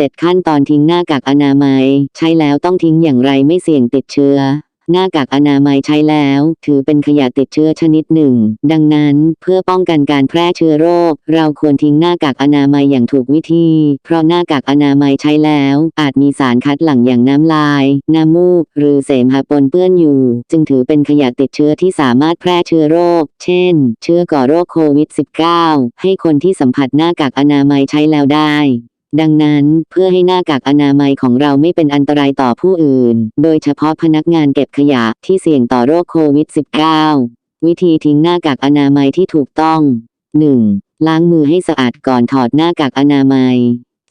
7 ขั้นตอนทิ้งหน้ากากอนามัย ใช้แล้วต้องทิ้งอย่างไรไม่เสี่ยงติดเชื้อ หน้ากากอนามัยใช้แล้ว ถือเป็นขยะติดเชื้อชนิดหนึ่ง ดังนั้นเพื่อป้องกันการแพร่เชื้อโรค เราควรทิ้งหน้ากากอนามัยอย่างถูกวิธี เพราะหน้ากากอนามัยใช้แล้ว อาจมีสารคัดหลั่งอย่างน้ำลาย น้ำมูก หรือเสมหะปนเปื้อนอยู่ จึงถือเป็นขยะติดเชื้อที่สามารถแพร่เชื้อโรค เช่น เชื้อก่อโรคโควิด -19 ให้คนที่สัมผัสหน้ากากอนามัยใช้แล้วได้ ดังนั้นเพื่อให้หน้ากากอนามัยของเราไม่เป็นอันตรายต่อผู้อื่น โดยเฉพาะพนักงานเก็บขยะที่เสี่ยงต่อโรคโควิด -19 วิธีทิ้งหน้ากากอนามัยที่ถูกต้อง 1. ล้างมือให้สะอาดก่อนถอดหน้ากากอนามัย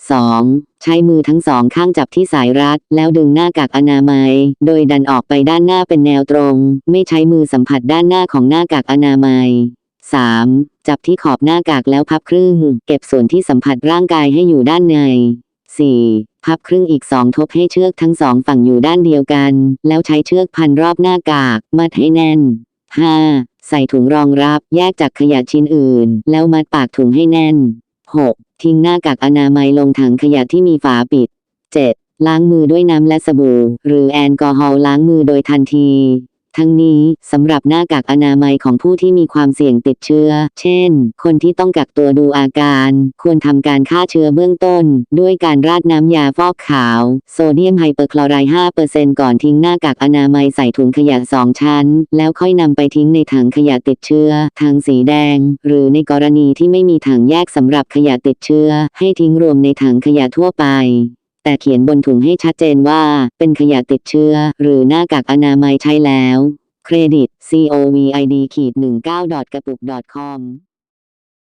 2. ใช้มือทั้งสองข้างจับที่สายรัด แล้วดึงหน้ากากอนามัย โดยดันออกไปด้านหน้าเป็นแนวตรง ไม่ใช้มือสัมผัสด้านหน้าของหน้ากากอนามัย 3. จับที่ขอบหน้ากากแล้วพับครึ่ง เก็บส่วนที่สัมผัสร่างกายให้อยู่ด้านใน 4. พับครึ่งอีกสองทบให้เชือกทั้งสองฝั่งอยู่ด้านเดียวกัน แล้วใช้เชือกพันรอบหน้ากาก มัดให้แน่น 5. ใส่ถุงรองรับแยกจากขยะชิ้นอื่น แล้วมัดปากถุงให้แน่น 6. ทิ้งหน้ากากอนามัยลงถังขยะที่มีฝาปิด 7. ล้างมือด้วยน้ำและสบู่ หรือแอลกอฮอล์ล้างมือโดยทันที ทั้งนี้สำหรับหน้ากากอนามัยของผู้ที่มีความเสี่ยงติดเชื้อ เช่น คนที่ต้องกักตัวดูอาการ ควรทำการฆ่าเชื้อเบื้องต้น ด้วยการราดน้ำยาฟอกขาว โซเดียมไฮเปอร์คลอไรด์5%ก่อนทิ้งหน้ากากอนามัยใส่ถุงขยะสองชั้น แล้วค่อยนำไปทิ้งในถังขยะติดเชื้อถังสีแดง หรือในกรณีที่ไม่มีถังแยกสำหรับขยะติดเชื้อ ให้ทิ้งรวมในถังขยะทั่วไป แต่เขียนบนถุงให้ชัดเจนว่า เป็นขยะติดเชื้อ หรือหน้ากากอนามัยใช้แล้ว เครดิต covid ขีด19กระปุก .com